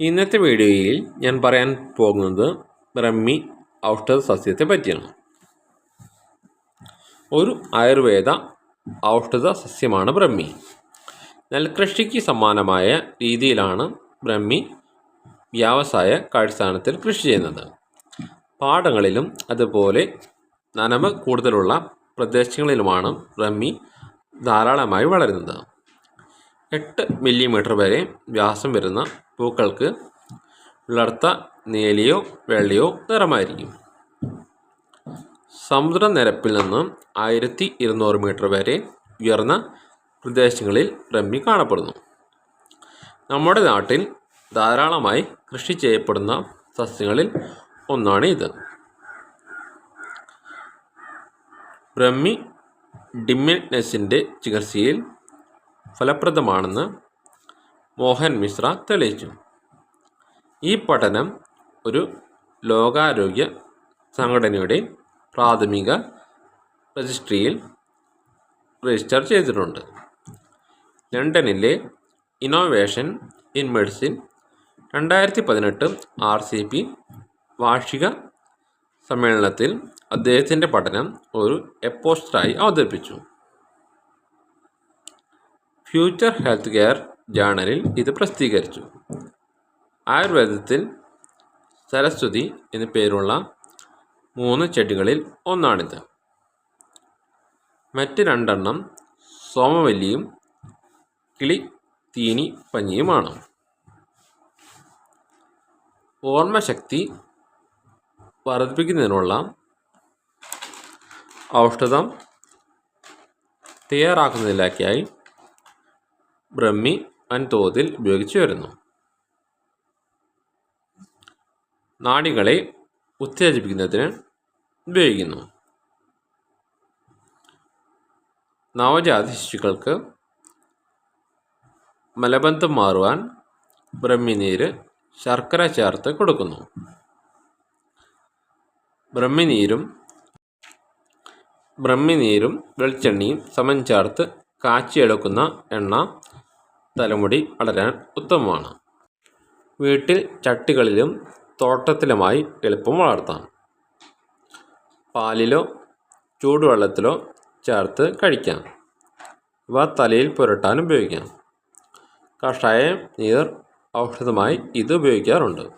ഇന്നത്തെ വീഡിയോയിൽ ഞാൻ പറയാൻ പോകുന്നത് ബ്രഹ്മി ഔഷധ സസ്യത്തെ പറ്റിയാണ്. ഒരു ആയുർവേദ ഔഷധ സസ്യമാണ് ബ്രഹ്മി. നെൽകൃഷിക്ക് സമാനമായ രീതിയിലാണ് ബ്രഹ്മി വ്യാവസായ കാഴ്ചാനത്തിൽ കൃഷി ചെയ്യുന്നത്. പാടങ്ങളിലും അതുപോലെ നനമ കൂടുതലുള്ള പ്രദേശങ്ങളിലുമാണ് ബ്രഹ്മി ധാരാളമായി വളരുന്നത്. എട്ട് മില്ലിമീറ്റർ വരെ വ്യാസം വരുന്ന പൂക്കൾക്ക് വിളർത്ത നീലിയോ വെള്ളയോ നിറമായിരിക്കും. സമുദ്രനിരപ്പിൽ നിന്ന് ആയിരത്തി ഇരുന്നൂറ് മീറ്റർ വരെ ഉയർന്ന പ്രദേശങ്ങളിൽ ബ്രഹ്മി കാണപ്പെടുന്നു. നമ്മുടെ നാട്ടിൽ ധാരാളമായി കൃഷി ചെയ്യപ്പെടുന്ന സസ്യങ്ങളിൽ ഒന്നാണ് ഇത്. ബ്രഹ്മി ഡിമിനസിന്റെ ചികിത്സയിൽ ഫലപ്രദമാണെന്ന് മോഹൻ മിശ്ര തെളിയിച്ചു. ഈ പഠനം ഒരു ലോകാരോഗ്യ സംഘടനയുടെ പ്രാഥമിക രജിസ്ട്രിയിൽ രജിസ്റ്റർ ചെയ്തിട്ടുണ്ട്. ലണ്ടനിലെ ഇന്നോവേഷൻ ഇൻ മെഡിസിൻ രണ്ടായിരത്തി പതിനെട്ട് ആർ സി പി വാർഷിക സമ്മേളനത്തിൽ അദ്ദേഹത്തിന്റെ പഠനം ഒരു എപ്പോസ്റ്ററായി അവതരിപ്പിച്ചു. ഫ്യൂച്ചർ ഹെൽത്ത് കെയർ ജേണലിൽ ഇത് പ്രസിദ്ധീകരിച്ചു. ആയുർവേദത്തിൽ സരസ്വതി എന്നു പേരുള്ള മൂന്ന് ചെടികളിൽ ഒന്നാണിത്. മറ്റ് രണ്ടെണ്ണം സോമവല്ലിയും കിളി തീനി പഞ്ഞിയുമാണ്. ഓർമ്മശക്തി വർദ്ധിപ്പിക്കുന്നതിനുള്ള ഔഷധം തയ്യാറാക്കുന്നതിലേക്കായി ബ്രഹ്മി വൻതോതിൽ ഉപയോഗിച്ചു വരുന്നു. നാടികളെ ഉത്തേജിപ്പിക്കുന്നതിന് ഉപയോഗിക്കുന്നു. നവജാത ശിശുക്കൾക്ക് മലബന്ധം മാറുവാൻ ബ്രഹ്മിനീര് ശർക്കര ചേർത്ത് കൊടുക്കുന്നു. ബ്രഹ്മിനീരും ബ്രഹ്മിനീരും വെളിച്ചെണ്ണയും സമം ചേർത്ത് കാച്ചിയെടുക്കുന്ന എണ്ണ തലമുടി വളരാൻ ഉത്തമമാണ്. വീട്ടിൽ ചട്ടികളിലും തോട്ടത്തിലുമായി എളുപ്പം വളർത്താം. പാലിലോ ചൂടുവെള്ളത്തിലോ ചേർത്ത് കഴിക്കാം. ഇവ തലയിൽ പുരട്ടാൻ ഉപയോഗിക്കാം. കഷായം നീർ ഔഷധമായി ഇത് ഉപയോഗിക്കാറുണ്ട്.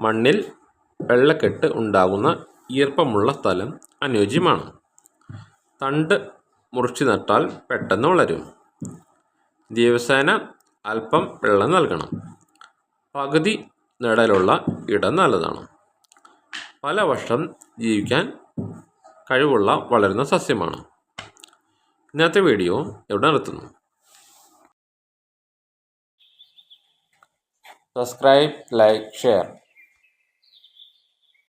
മണ്ണിൽ വെള്ളക്കെട്ട് ഉണ്ടാകുന്ന ഈർപ്പമുള്ള സ്ഥലം അനുയോജ്യമാണ്. തണ്ട് മുറിച്ച് നട്ടാൽ പെട്ടെന്ന് വളരും. ദിവസേന അല്പം വെള്ളം നൽകണം. പകുതി നിഴലുള്ള ഇടം നല്ലതാണ്. പല വർഷം ജീവിക്കാൻ കഴിവുള്ള വളരുന്ന സസ്യമാണ്. ഇന്നത്തെ വീഡിയോ ഇവിടെ നിർത്തുന്നു. Subscribe like share.